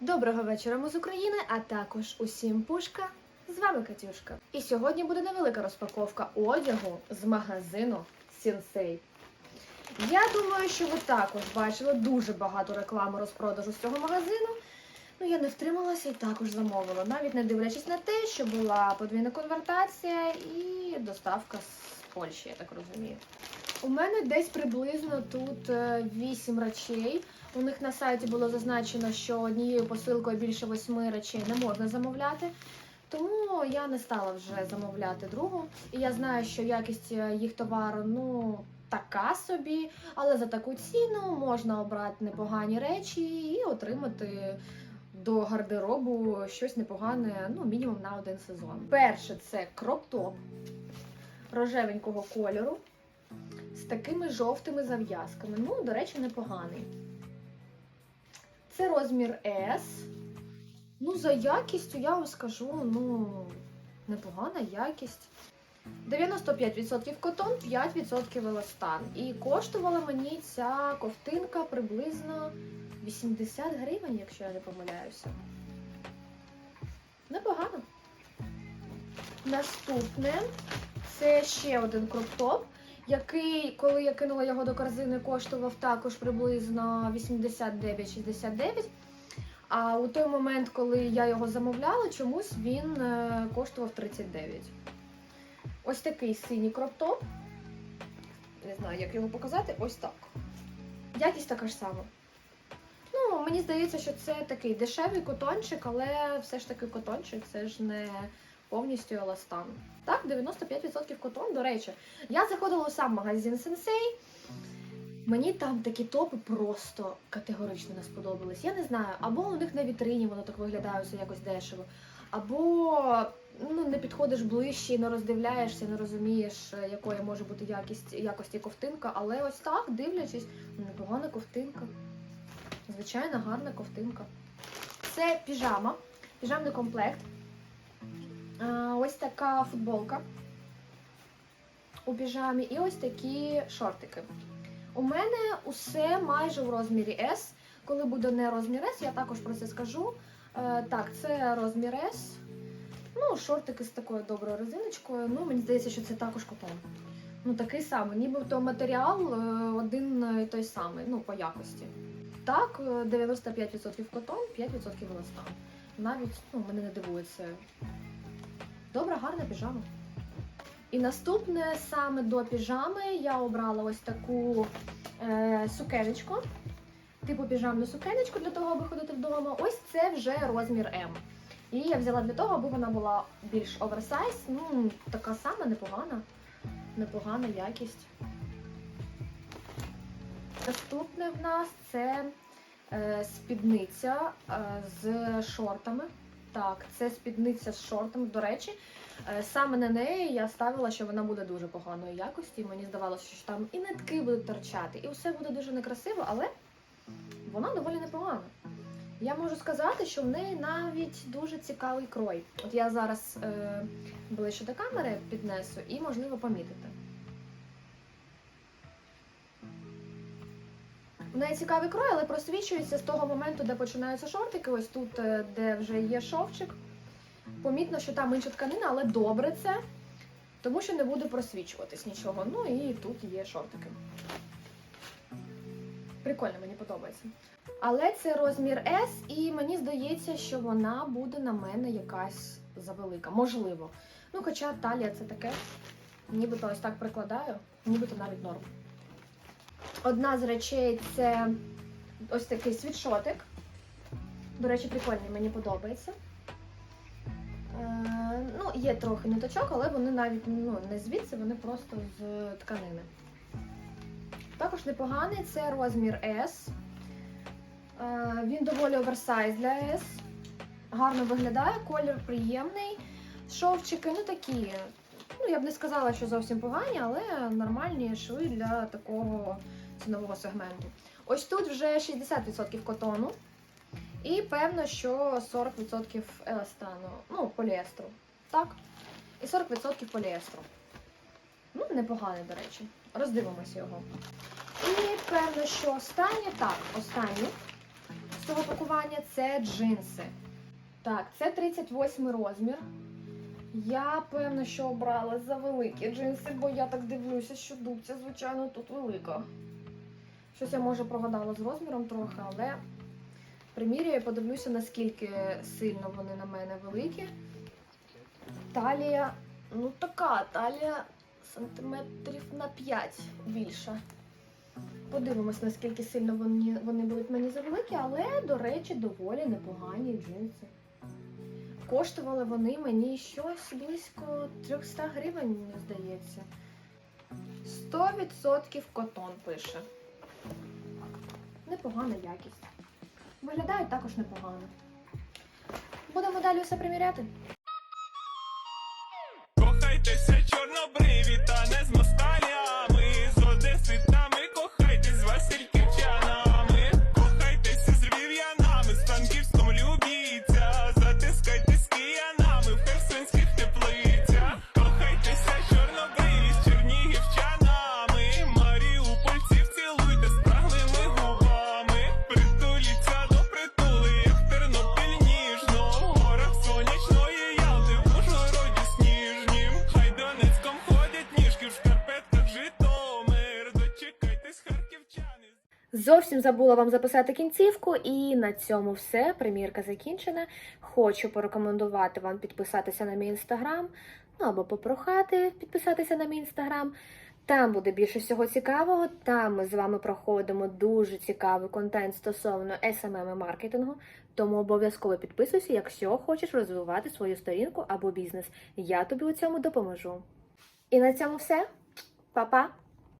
Доброго вечора, ми з України, а також усім пушка. З вами Катюшка. І сьогодні буде невелика розпаковка одягу з магазину Сінсей. Я думаю, що ви також бачили дуже багато реклами розпродажу з цього магазину. Ну, я не втрималася і також замовила, навіть не дивлячись на те, що була подвійна конвертація і доставка з Польщі, я так розумію. У мене десь приблизно тут 8 речей. У них на сайті було зазначено, що однією посилкою більше восьми речей не можна замовляти. Тому я не стала вже замовляти другу. І я знаю, що якість е, їх товару ну така собі, але за таку ціну можна обрати непогані речі і отримати до гардеробу щось непогане, ну мінімум на один сезон. Перше це кроп-топ рожевенького кольору з такими жовтими зав'язками. Ну, до речі, непоганий. Це розмір S. Ну, за якістю я вам скажу, ну, непогана якість. 95% котон, 5% еластан. І коштувала мені ця ковтинка приблизно 80 гривень, якщо я не помиляюся. Непогано. Наступне це ще один кроп-топ, який, коли я кинула його до корзини, коштував також приблизно 89-69. А у той момент, коли я його замовляла, чомусь він е, коштував 39. Ось такий синій кроп-топ. Не знаю, як його показати. Ось так. Якість така ж сама. Ну, мені здається, що це такий дешевий котончик, але все ж таки котончик, це ж не повністю еластан. Так, 95% котон. До речі, я заходила у сам магазин Сенсей. Мені там такі топи просто категорично не сподобались. Я не знаю, або у них на вітрині воно так виглядає все якось дешево, або ну, не підходиш ближче, не роздивляєшся, не розумієш, якої може бути якість якості ковтинка. Але ось так, дивлячись, ну, непогана ковтинка. Звичайно, гарна ковтинка. Це піжама, піжамний комплект. Ось така футболка у піжамі і ось такі шортики. У мене усе майже в розмірі S. Коли буде не розмір S, я також про це скажу. Е, так, це розмір S. Ну, шортики з такою доброю резиночкою. Ну, мені здається, що це також котон. Ну, такий самий, нібито матеріал е, один і той самий, ну, по якості. Так, е, 95% котон, 5% еластан. Навіть ну, мене не дивує це. Добра, гарна піжама. І наступне саме до піжами я обрала ось таку е, сукенечку, типу піжамну сукенечку для того, аби ходити вдома. Ось це вже розмір М. І я взяла для того, аби вона була більш оверсайз. Ну, така сама непогана, непогана якість. Наступне в нас це е, спідниця е, з шортами. Так, це спідниця з шортами. До речі, е, саме на неї я ставила, що вона буде дуже поганої якості. Мені здавалося, що там і нитки будуть торчати, і все буде дуже некрасиво, але вона доволі непогана. Я можу сказати, що в неї навіть дуже цікавий крой. От я зараз е, ближче до камери піднесу і можливо помітити. В цікавий крой, але просвічується з того моменту, де починаються шортики. Ось тут, е, де вже є шовчик. Помітно, що там інша тканина, але добре це, тому що не буде просвічуватись нічого. Ну і тут є шортики. Прикольно, мені подобається. Але це розмір S, і мені здається, що вона буде на мене якась завелика. Можливо. Ну, хоча талія це таке. Нібито ось так прикладаю, нібито навіть норм. Одна з речей це ось такий світшотик. До речі, прикольний, мені подобається. Е, ну, є трохи ниточок, але вони навіть ну, не звідси, вони просто з тканини. Також непоганий це розмір S. Е, він доволі оверсайз для S. Гарно виглядає, колір приємний. Шовчики, ну такі. Ну, я б не сказала, що зовсім погані, але нормальні шви для такого цінового сегменту. Ось тут вже 60% котону. І певно, що 40% еластану, ну, поліестру. Так? І 40% поліестру. Ну, непоганий, до речі. Роздивимося його. І певно, що останнє, так, останнє. з цього пакування це джинси. Так, це 38 розмір. Я певна, що обрала за великі джинси, бо я так дивлюся, що дубця, звичайно, тут велика. Щось я може прогадала з розміром трохи, але примірюю і подивлюся, наскільки сильно вони на мене великі. Талія, ну така, талія сантиметрів на 5 більша. Подивимось, наскільки сильно вони, вони будуть мені завеликі, але, до речі, доволі непогані джинси. Коштували вони мені щось близько 300 гривень, мені здається. 100% котон пише. Непогана якість. Виглядають також непогано. Будемо далі все приміряти. Зовсім забула вам записати кінцівку, і на цьому все. Примірка закінчена. Хочу порекомендувати вам підписатися на мій інстаграм, ну або попрохати підписатися на мій інстаграм. Там буде більше всього цікавого. Там ми з вами проходимо дуже цікавий контент стосовно SMM і маркетингу. Тому обов'язково підписуйся, якщо хочеш розвивати свою сторінку або бізнес. Я тобі у цьому допоможу. І на цьому все. Па-па!